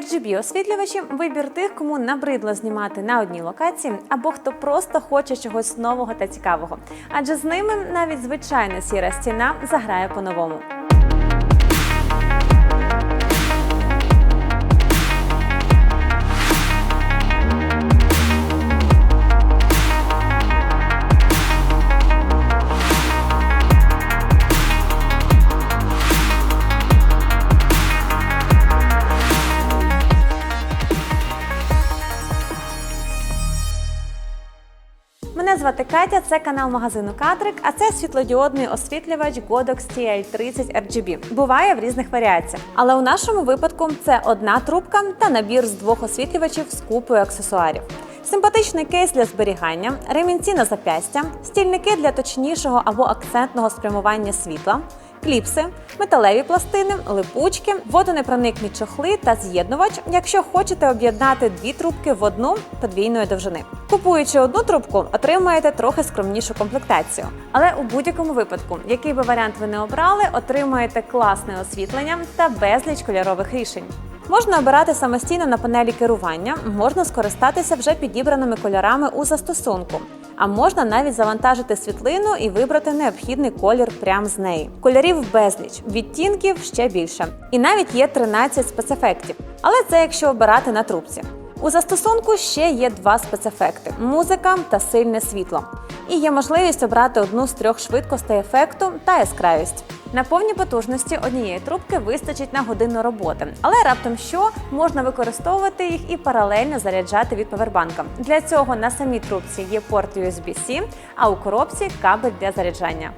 RGB освітлювачі вибір тих, кому набридло знімати на одній локації, або хто просто хоче чогось нового та цікавого. Адже з ними навіть звичайна сіра стіна заграє по-новому. Мене звати Катя, це канал магазину Кадрик, а це світлодіодний освітлювач Godox TL30 RGB. Буває в різних варіаціях. Але у нашому випадку це одна трубка та набір з двох освітлювачів з купою аксесуарів. Симпатичний кейс для зберігання, ремінці на запястя, стільники для точнішого або акцентного спрямування світла, кліпси, металеві пластини, липучки, водонепроникні чохли та з'єднувач, якщо хочете об'єднати дві трубки в одну подвійної довжини. Купуючи одну трубку, отримаєте трохи скромнішу комплектацію. Але у будь-якому випадку, який би варіант ви не обрали, отримаєте класне освітлення та безліч кольорових рішень. Можна обирати самостійно на панелі керування, можна скористатися вже підібраними кольорами у застосунку. А можна навіть завантажити світлину і вибрати необхідний колір прямо з неї. Кольорів безліч, відтінків ще більше. І навіть є 13 спецефектів. Але це якщо обирати на трубці. У застосунку ще є два спецефекти: музика та сильне світло. І є можливість обрати одну з трьох швидкостей ефекту та яскравість. На повній потужності однієї трубки вистачить на годину роботи, але раптом що можна використовувати їх і паралельно заряджати від павербанка. Для цього на самій трубці є порт USB-C, а у коробці кабель для заряджання.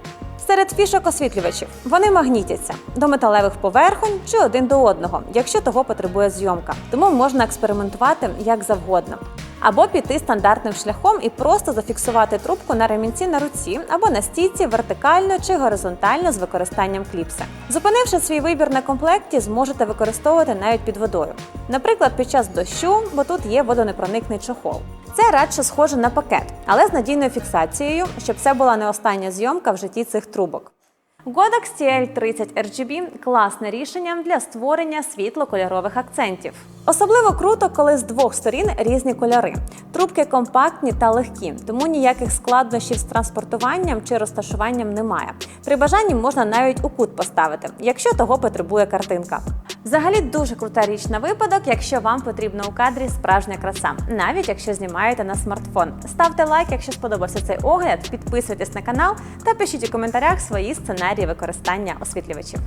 Серед фішок освітлювачів вони магнітяться до металевих поверхонь чи один до одного, якщо того потребує зйомка. Тому можна експериментувати як завгодно. Або піти стандартним шляхом і просто зафіксувати трубку на ремінці на руці або на стійці вертикально чи горизонтально з використанням кліпса. Зупинивши свій вибір на комплекті, зможете використовувати навіть під водою. Наприклад, під час дощу, бо тут є водонепроникний чохол. Це радше схоже на пакет, але з надійною фіксацією, щоб це була не остання зйомка в житті цих трубок. Godox TL30 RGB – класне рішення для створення світло-кольорових акцентів. Особливо круто, коли з двох сторін різні кольори. Трубки компактні та легкі, тому ніяких складнощів з транспортуванням чи розташуванням немає. При бажанні можна навіть у кут поставити, якщо того потребує картинка. Взагалі дуже крута річ на випадок, якщо вам потрібна у кадрі справжня краса, навіть якщо знімаєте на смартфон. Ставте лайк, якщо сподобався цей огляд, підписуйтесь на канал та пишіть у коментарях свої сценарії використання освітлювачів.